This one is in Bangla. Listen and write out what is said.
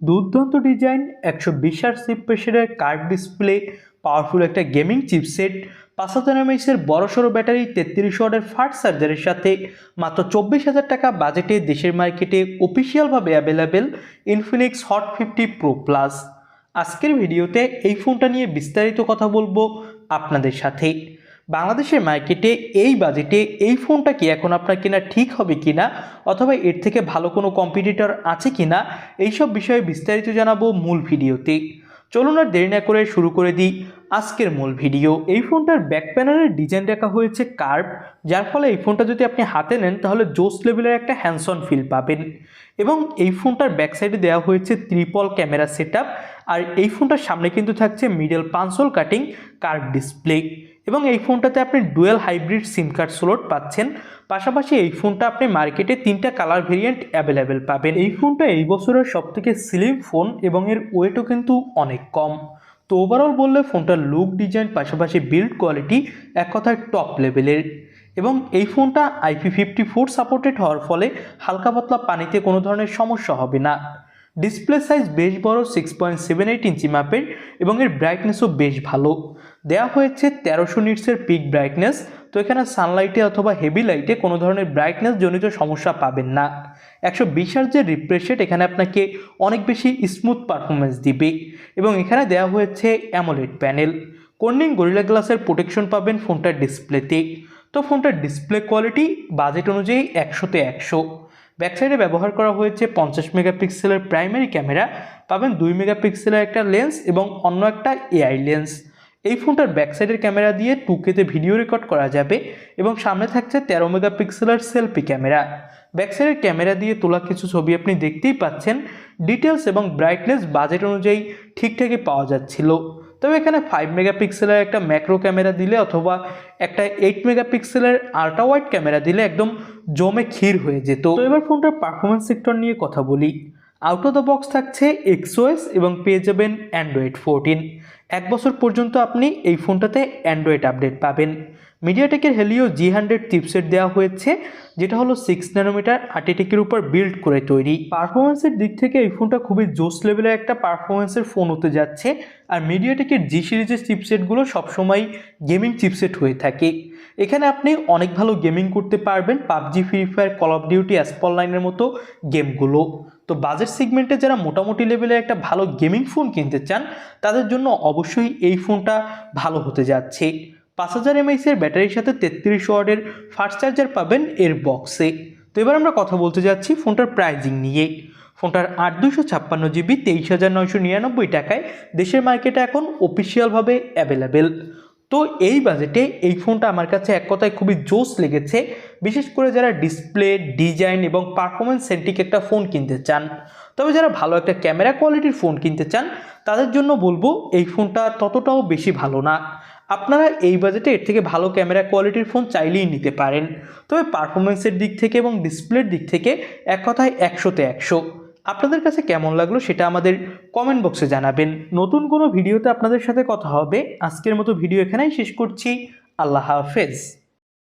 দুর্দান্ত ডিজাইন, একশো বিশ আর সিপ প্রেশারের কার্ড ডিসপ্লে পাওয়ারফুল একটা গেমিং চিপসেট পাঁচ হাজার এমএইচের বড়সড় ব্যাটারি তেত্রিশ ওয়াটের ফাস্ট চার্জারের সাথে মাত্র চব্বিশ হাজার টাকা বাজেটে দেশের মার্কেটে অফিসিয়ালভাবে available Infinix hot fifty pro plus আজকের ভিডিওতে এই ফোনটা নিয়ে বিস্তারিত কথা বলব আপনাদের সাথে। বাংলাদেশের মার্কেটে এই বাজেটে এই ফোনটা কি এখন আপনার কেনা ঠিক হবে কিনা? অথবা এর থেকে ভালো কোনো কম্পিটিটর আছে কি কিনা? এইসব বিষয়ে বিস্তারিত জানাব মূল ভিডিওতে। চলুন আর দেরি না করে শুরু করে দিই আজকের মূল ভিডিও। এই ফোনটার ব্যাক প্যানেলের ডিজাইন রাখা হয়েছে কার্ভ যার ফলে এই ফোনটা যদি আপনি হাতে নেন, তাহলে জোস লেভেলের একটা হ্যান্ডসন ফিল পাবেন। এবং এই ফোনটার ব্যাক সাইডে দেওয়া হয়েছে ত্রিপল ক্যামেরা সেট আর এই ফোনটার সামনে কিন্তু থাকছে middle punch hole cutting curve display এবং এই ফোনটাতে আপনি dual hybrid SIM card slot পাচ্ছেন। পাশাপাশি এই ফোনটা আপনি মার্কেটে তিনটা কালার ভেরিয়েন্ট অ্যাভেলেবেল পাবেন। এই ফোনটা এই বছরের সবথেকে স্লিম ফোন এবং এর ওয়েটও কিন্তু অনেক কম। তো ওভারঅল বললে ফোনটার লুক ডিজাইন পাশাপাশি বিল্ড কোয়ালিটি এক কথায় টপ লেভেলের এবং এই ফোনটা আইপি ফিফটি ফোর সাপোর্টেড হওয়ার ফলে হালকা পাতলা পানিতে কোনো ধরনের সমস্যা হবে না। ডিসপ্লে সাইজ বেশ বড় six point seven eight inch মাপের এবং এর ব্রাইটনেসও বেশ ভালো। দেওয়া হয়েছে তেরোশো নিটসের পিক ব্রাইটনেস তো এখানে সানলাইটে অথবা হেভি লাইটে কোনো ধরনের ব্রাইটনেস জনিত সমস্যা পাবেন না। একশো বিশ যে রিফ্রেশ রেট এখানে আপনাকে অনেক বেশি স্মুথ পারফরমেন্স দিবে। এবং এখানে দেওয়া হয়েছে অ্যামোলেড প্যানেল কর্নিং গরিলা গ্লাসের প্রোটেকশন পাবেন ফোনটার ডিসপ্লেতে তো। ফোনটার ডিসপ্লে কোয়ালিটি বাজেট অনুযায়ী একশোতে একশো। ব্যাকসাইডে ব্যবহার করা হয়েছে পঞ্চাশ মেগাপিক্সেলের প্রাইমারি ক্যামেরা, পাবেন দুই মেগাপিক্সেলের একটা লেন্স এবং অন্য একটা এআই লেন্স। এই ফোনটার ব্যাকসাইডের ক্যামেরা দিয়ে টুকেতে ভিডিও রেকর্ড করা যাবে এবং সামনে থাকছে তেরো মেগাপিক্সেলের সেলফি ক্যামেরা। ব্যাকসাইডের ক্যামেরা দিয়ে তোলা কিছু ছবি আপনি দেখতেই পাচ্ছেন ডিটেলস এবং ব্রাইটনেস বাজেট অনুযায়ী ঠিকঠাকই পাওয়া যাচ্ছিল। তবে এখানে ফাইভ মেগাপিক্সেলের একটা ম্যাক্রো ক্যামেরা দিলে অথবা একটা এইট মেগাপিক্সেলের আল্ট্রা ওয়াইড ক্যামেরা দিলে একদম জমে ক্ষীর হয়ে যেত। তো এবার ফোনটার পারফরমেন্স সেক্টর নিয়ে কথা বলি। Out of the box XOS XOS এবং পেয়ে যাবেন অ্যান্ড্রয়েড ফোরটিন এক বছর পর্যন্ত আপনি এই ফোনটাতে অ্যান্ড্রয়েড আপডেট পাবেন। মিডিয়াটেকের হেলিও জি হান্ড্রেড চিপসেট দেওয়া হয়েছে, যেটা হলো সিক্স ন্যানোমিটার আর্টিটেকের উপর বিল্ড করে তৈরি। পারফরমেন্সের দিক থেকে এই ফোনটা খুবই জোস লেভেলের একটা পারফরমেন্সের ফোন হতে যাচ্ছে, আর মিডিয়াটেকের জি সিরিজের চিপসেটগুলো সবসময় গেমিং চিপসেট হয়ে থাকে। এখানে আপনি অনেক ভালো গেমিং করতে পারবেন, PUBG Free Fire Call of Duty Asphalt লাইনের মতো গেমগুলো তো বাজেট সেগমেন্টে যারা মোটামুটি লেভেলের একটা ভালো গেমিং ফোন কিনতে চান, তাদের জন্য অবশ্যই এই ফোনটা ভালো হতে যাচ্ছে। পাঁচ হাজার এমএইচের ব্যাটারির সাথে তেত্রিশ ওয়ার্ডের ফাস্ট চার্জার পাবেন এর বক্সে তো এবার আমরা কথা বলতে যাচ্ছি ফোনটার প্রাইজিং নিয়ে। ফোনটার আট দুশো ছাপ্পান্ন জিবি তেইশ হাজার নয়শো নিরানব্বই টাকায় দেশের মার্কেটে এখন অফিসিয়ালভাবে অ্যাভেলেবেল তো এই বাজেটে এই ফোনটা আমার কাছে এক কথায় খুবই জোস লেগেছে, বিশেষ করে যারা ডিসপ্লে ডিজাইন এবং পারফরমেন্স সেন্টিক একটা ফোন কিনতে চান। তবে যারা ভালো একটা ক্যামেরা কোয়ালিটির ফোন কিনতে চান তাদের জন্য বলব, এই ফোনটা ততটাও বেশি ভালো না। আপনারা এই বাজেটে এর থেকে ভালো ক্যামেরা কোয়ালিটির ফোন চাইলেই নিতে পারেন। তবে পারফরমেন্সের দিক থেকে এবং ডিসপ্লের দিক থেকে এক কথায় একশোতে একশো। আপনাদের কাছে কেমন লাগল সেটা আমাদের কমেন্ট বক্সে জানাবেন। নতুন কোনো ভিডিওতে আপনাদের সাথে কথা হবে। আজকের মতো ভিডিও এখানেই শেষ করছি। আল্লাহ হাফেজ।